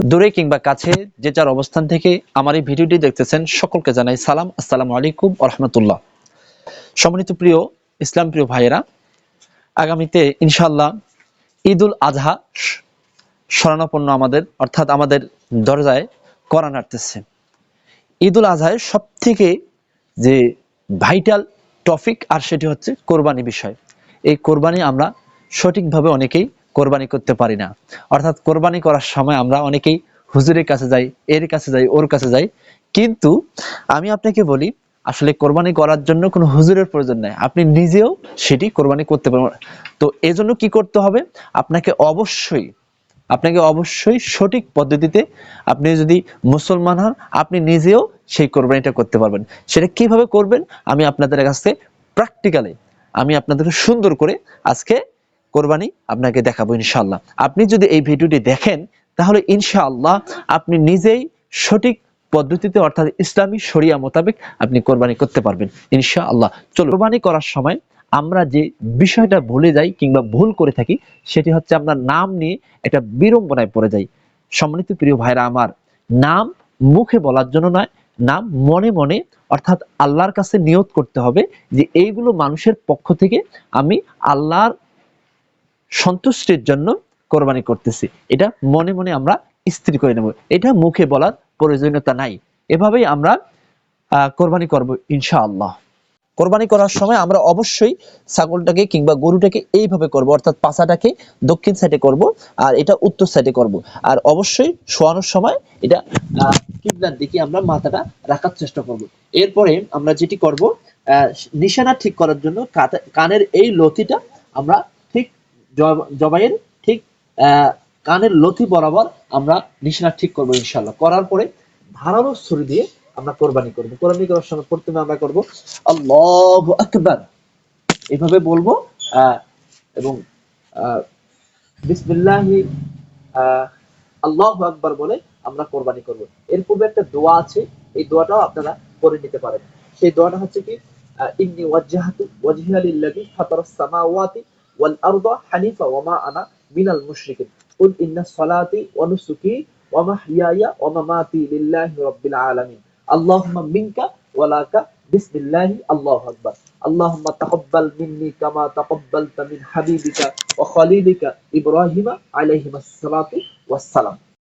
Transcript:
দূরে কিংবা কাছে যে যার অবস্থান থেকে আমার এই ভিডিওটি দেখতেছেন, সকলকে জানাই সালাম, আসসালামু আলাইকুম রহমতুল্লাহ। সম্মানিত প্রিয় ইসলাম প্রিয় ভাইয়েরা, আগামীতে ইনশাল্লাহ ঈদুল আজহা স- শরণাপন্ন আমাদের, অর্থাৎ আমাদের দরজায় করা নাড়তেছে। ঈদুল আজহায় সব থেকে যে ভাইটাল টপিক আর সেটি হচ্ছে কোরবানি বিষয়। এই কোরবানি আমরা সঠিকভাবে অনেকেই কোরবানি করতে পারি না। অর্থাৎ কোরবানি করার সময় আমরা অনেকেই হুজুরের কাছে যাই, এর কাছে যাই, ওর কাছে যাই। কিন্তু আমি আপনাকে বলি, আসলে কোরবানি করার জন্য কোনো হুজুরের প্রয়োজন নাই। আপনি নিজেও সেটি কোরবানি করতে পারবেন। তো এজন্য কি করতে হবে? আপনাকে অবশ্যই আপনাকে অবশ্যই সঠিক পদ্ধতিতে আপনি যদি মুসলমান হন, আপনি নিজেও সেই কোরবানিটা করতে পারবেন। সেটা কীভাবে করবেন? আমি আপনাদের কাছে প্র্যাকটিক্যালি আমি আপনাদেরকে সুন্দর করে আজকে কোরবানি আপনাকে দেখাবো ইনশাআল্লাহ। আপনি যদি এই ভিডিওটি দেখেন, তাহলে ইনশাআল্লাহ আপনি নিজেই সঠিক পদ্ধতিতে অর্থাৎ ইসলামী শরিয়া মোতাবেক আপনি কোরবানি করতে পারবেন ইনশাআল্লাহ। চলো কোরবানি করার সময় আমরা যে বিষয়টা ভুলে যাই কিংবা ভুল করে থাকি, সেটি হচ্ছে আপনার নাম নিয়ে একটা বিড়ম্বনায় পড়ে যাই। সম্মানিত প্রিয় ভাইরা আমার, নাম মুখে বলার জন্য নয়, নাম মনে মনে অর্থাৎ আল্লাহর কাছে নিয়ত করতে হবে যে এইগুলো মানুষের পক্ষ থেকে আমি আল্লাহর সন্তুষ্টির জন্য কোরবানি করতেছি। এটা মনে মনে আমরা স্থির করে নেব। এটা মুখে বলার প্রয়োজনীয়তা নাই। এভাবেই আমরা কোরবানি করব ইনশাআল্লাহ। কোরবানি করার সময় আমরা অবশ্যই ছাগলটাকে কিংবা গরুটাকে এইভাবে করব, অর্থাৎ পাছাটাকে দক্ষিণ সাইডে করব আর এটা উত্তর সাইডে করব। আর অবশ্যই শোয়ানোর সময় এটা কিবলার দিকে আমরা মাথাটা রাখার চেষ্টা করব। এরপরে আমরা যেটি করব নিশানা ঠিক করার জন্য কানের এই লতিটা আমরা জবাইয়ের ঠিক কানের লতি বরাবর আমরা নিশানা ঠিক করব ইনশাল্লাহ করার পরে ধারালো ছুরি দিয়ে আমরা কোরবানি করব। কোরবানি করার সময় প্রথমে আমরা করব আল্লাহু আকবার। এভাবে বলব এবং বিসমিল্লাহি আল্লাহু আকবার বলে আমরা কোরবানি করব। এর পূর্বে একটা দোয়া আছে, এই দোয়াটাও আপনারা করে নিতে পারেন। সেই দোয়াটা হচ্ছে কি ইন্নি ওয়াজ্জাহাতু ওয়াজহিয়া লিল্লাযী ফাতারাস সামাওয়াতি والأرض حنيفة وما أنا من المشركين. قل إن صلاتي ونسكي ومحياي ومماتي لله رب العالمين. اللهم منك ولك بسم الله الله أكبر. اللهم تقبل مني كما تقبلت من حبيبك وخليلك إبراهيم عليهما الصلاة والسلام.